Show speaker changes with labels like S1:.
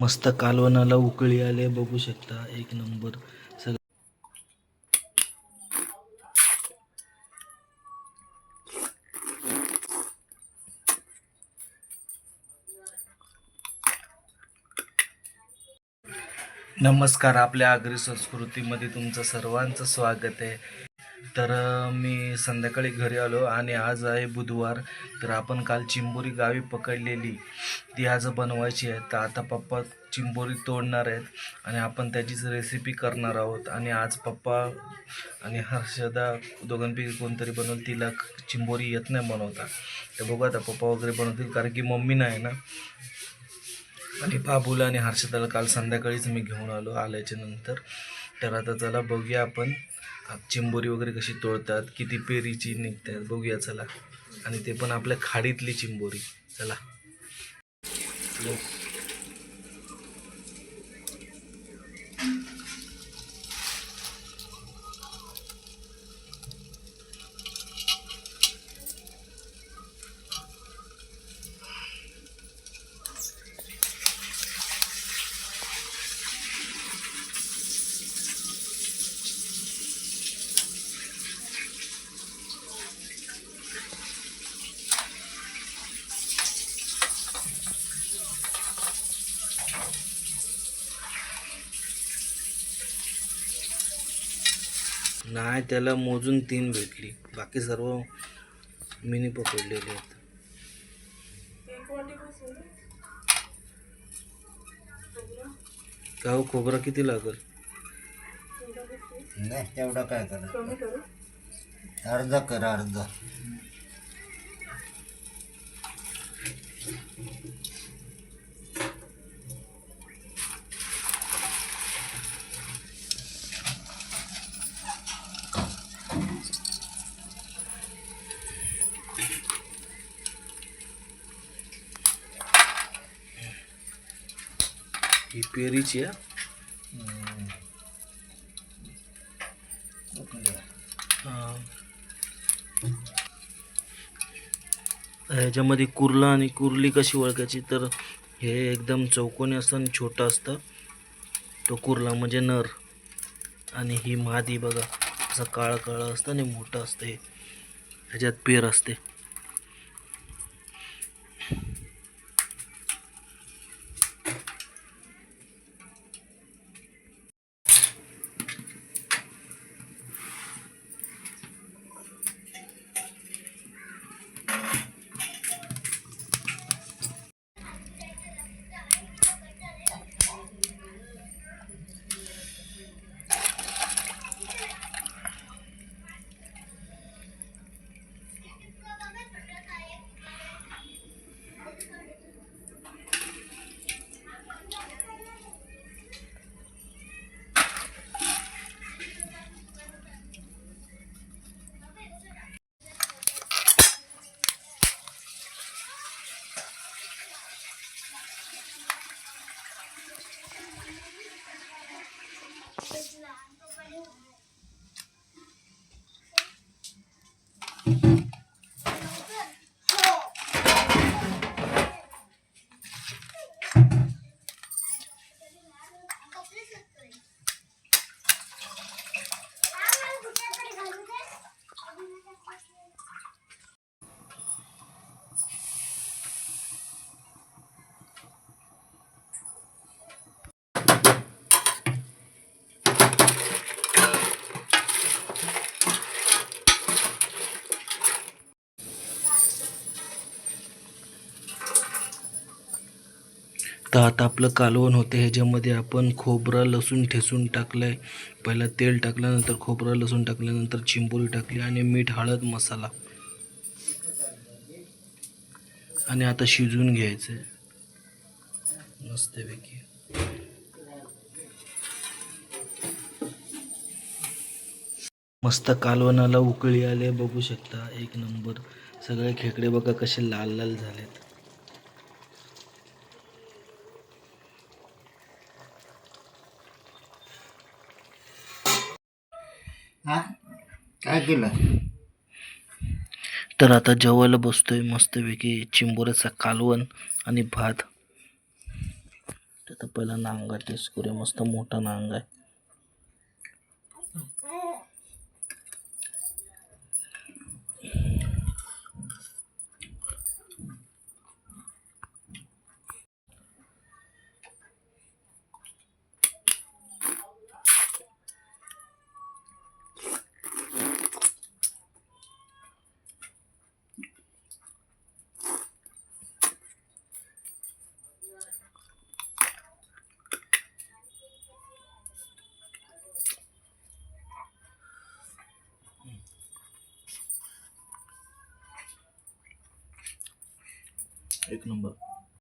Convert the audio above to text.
S1: मस्त कालवणाला उकळी आले बघू शकता. एक नंबर. सगळं नमस्कार. आपल्या आगरी संस्कृतीमध्ये तुमचं सर्वांचं स्वागत आहे. तर मी संध्याकाळी घरी आलो आणि आज आहे बुधवार. तर आपण काल चिंबोरी गावी पकडलेली. ती आज बनवायची आहे. तर आता पप्पा चिंबोरी तोडणार आहेत आणि आपण त्याचीच रेसिपी करणार आहोत. आणि आज पप्पा आणि हर्षदा दोघांपैकी कोणतरी बनवलं तिला चिंबोरी येत नाही बनवता. तर बघू आता पप्पा वगैरे बनवतील कारण की मम्मी नाही ना. आणि बाबूला आणि हर्षदाला काल संध्याकाळीच मी घेऊन आलो आल्याच्यानंतर. तर आता चला बघूया आपण. चिंबोरी वगैरे कशी तोळतात किती पेरीची निघतात बघूया चला. आणि ते पण आपल्या खाडीतली चिंबोरी. चला. नाही त्याला मोजून तीन भेटली. बाकी सर्व मिनी पकडलेले आहेत. का हो खोबरा किती लागल?
S2: नाही तेवढा काय करा अर्धा करा अर्धा.
S1: ही पेरीची आहे. ह्याच्यामध्ये कुर्ला आणि कुर्ली कशी ओळखायची तर हे एकदम चौकोनी असतं आणि छोटं असतं. तो कुर्ला म्हणजे नर. आणि ही मादी बघा असं काळं काळं असतं आणि मोठं असतं हे. ह्याच्यात पेर असते. Thank you. तर आता आपलं कालवण होते. ह्याच्यामध्ये आपण खोबरं लसूण ठेसून टाकलं आहे पहिला तेल टाकल्यानंतर खोबरं लसूण टाकल्यानंतर चिंबोरी टाकली आणि मीठ हळद मसाला. आणि आता शिजवून घ्यायचं. आहे मस्तपैकी. मस्त कालवणाला उकळी आले बघू शकता एक नंबर. सगळे खेकडे बघा कसे लाल लाल झालेत.
S2: हा? काय केलं?
S1: तर आता जेवायला बसतोय मस्तपैकी चिंबोऱ्याचा कालवण आणि भात. तर पहिला नांगा टेस्ट करूया. मस्त मोठा नांगा आहे. एक नंबर